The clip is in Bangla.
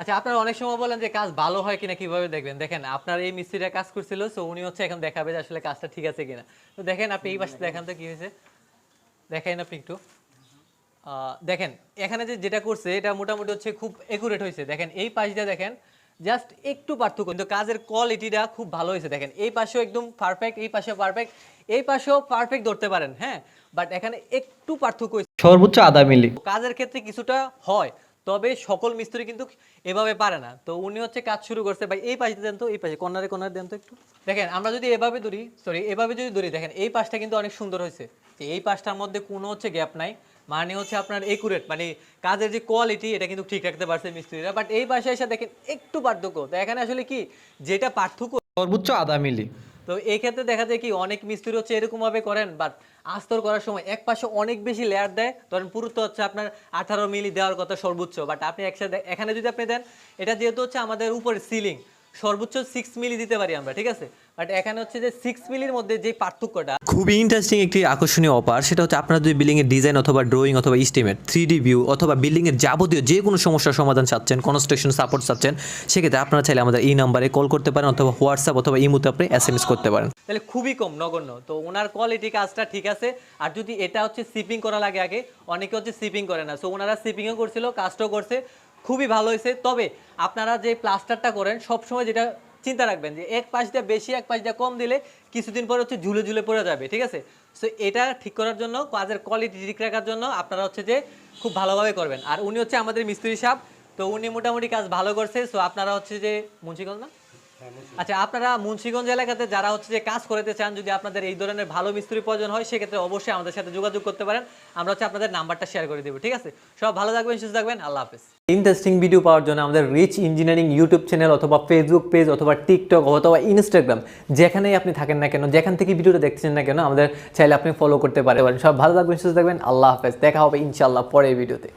আচ্ছা আপনারা অনেক সময় বলেন যে কাজ ভালো হয় কিনা কীভাবে দেখবেন? দেখেন আপনার এই মিস্ত্রিটা কাজ করছিল সো উনি হচ্ছে এখন দেখাবে যে আসলে কাজটা ঠিক আছে কিনা। তো দেখেন আপনি এই পাশে দেখান তো কি হয়েছে। দেখেন আপনি একটু। দেখেন এখানে যে যেটা করছে এটা মোটামুটি হচ্ছে খুব একুরেট হয়েছে। দেখেন এই পাশটা দেখেন জাস্ট একটু পার্থক্য কিন্তু কাজের কোয়ালিটিটা খুব ভালো হয়েছে। দেখেন এই পাশেও একদম পারফেক্ট এই পাশেও পারফেক্ট এই পাশেও পারফেক্ট ধরতে পারেন হ্যাঁ? বাট এখানে একটু পার্থক্য সর্বোচ্চ আধা মিলি। কাজের ক্ষেত্রে কিছুটা হয়। তবে সকল মিস্ত্রি কিন্তু এভাবে পারে না। তো উনি হচ্ছে কাজ শুরু করছে। ভাই, এই পাশে দেন তো, এই পাশে, কর্নারে কর্নারে দেন তো একটু। দেখেন, আমরা যদি এভাবে ধরি সরি এভাবে যদি ধরি দেখেন, এই পাশটা কিন্তু অনেক সুন্দর হয়েছে। যে এই পাশটার মধ্যে কোনো হচ্ছে গ্যাপ নাই। মানে হচ্ছে আপনার একুরেট মানে কাজের যে কোয়ালিটি এটা কিন্তু ঠিক রাখতে পারছে মিস্ত্রিরা। বাট এই পাশে এসে দেখেন, একটু পার্থক্য। তো এখানে আসলে কি, যেটা পার্থক্য সর্বোচ্চ আধা মিলি। তো এই ক্ষেত্রে দেখা যায় কি, অনেক মিস্ত্রি হচ্ছে এরকমভাবে করেন বাট আস্তর করার সময় এক পাশে অনেক বেশি লেয়ার দেয়। ধরেন পুরুত্ব হচ্ছে আপনার আঠারো মিলি দেওয়ার কথা সর্বোচ্চ বাট আপনি একসাথে, এখানে যদি আপনি দেন, এটা যেহেতু হচ্ছে আমাদের উপরে সিলিং সর্বোচ্চ সিক্স মিলি দিতে পারি আমরা ঠিক আছে? বাট এখানে হচ্ছে যে সিক্স মিলির মধ্যে যে পার্থক্যটা খুবই ইন্টারেস্টিং একটি আকর্ষণীয় অপার সেটা হচ্ছে আপনারা যদি বিল্ডিংয়ের ডিজাইন অথবা ড্রয়িং অথবা ইস্টিমেট থ্রি ডি ভিউ অথবা বিল্ডিং এর যাবতীয় যে কোনো সমস্যার সমাধান চাচ্ছেন কনস্ট্রাকশন সাপোর্ট চাচ্ছেন সেক্ষেত্রে আপনারা চাইলে আমাদের এই নাম্বারে কল করতে পারেন অথবা হোয়াটসঅ্যাপ অথবা ইমোতে আপনি এস এম এস করতে পারেন। তাহলে খুবই কম নগণ্য। তো ওনার কোয়ালিটি কাজটা ঠিক আছে। আর যদি এটা হচ্ছে শিপিং করা লাগে আগে অনেকে হচ্ছে শিপিং করে না। সো ওনারা শিপিংও করছিল কাজটাও করছে। খুবই ভালো হয়েছে। তবে আপনারা যে প্লাস্টারটা করেন, সবসময় যেটা চিন্তা রাখবেন যে এক পাশ দিয়ে বেশি, এক পাশ দিয়ে কম দিলে কিছুদিন পরে হচ্ছে ঝুলে ঝুলে পড়ে যাবে, ঠিক আছে? সো এটা ঠিক করার জন্য, কাজের কোয়ালিটি ঠিক রাখার জন্য আপনারা হচ্ছে যে খুব ভালোভাবে করবেন। আর উনি হচ্ছে আমাদের মিস্ত্রি সাহেব, তো উনি মোটামুটি কাজ ভালো করছে। সো আপনারা হচ্ছে যে, মুন্সিগঞ্জ না? আচ্ছা আপনারা মুন্সিগঞ্জ এলাকাতে যারা হচ্ছে যে কাজ করতে চান, যদি আপনাদের এই ধরনের ভালো মিস্ত্রি প্রয়োজন হয়, সেক্ষেত্রে অবশ্যই আমাদের সাথে যোগাযোগ করতে পারেন। আমরা হচ্ছে আপনাদের নাম্বারটা শেয়ার করে দেবো, ঠিক আছে? সব ভালো থাকবেন, সুস্থ থাকবেন, আল্লাহ হাফেজ। ইন্টারেস্টিং ভিডিও পাওয়ার জন্য আমাদের রিচ ইঞ্জিনিয়ারিং ইউটিউব চ্যানেল অথবা ফেসবুক পেজ অথবা টিকটক অথবা ইনস্টাগ্রাম যেখানেই আপনি থাকেন না কেন, যেখান থেকে ভিডিওটা দেখছেন না কেন, আমাদের চাইলে আপনি ফলো করতে পারেন। সব ভালো থাকবেন, সুস্থ থাকবেন, আল্লাহ হাফেজ। দেখা হবে ইনশাল্লাহ পরের ভিডিওতে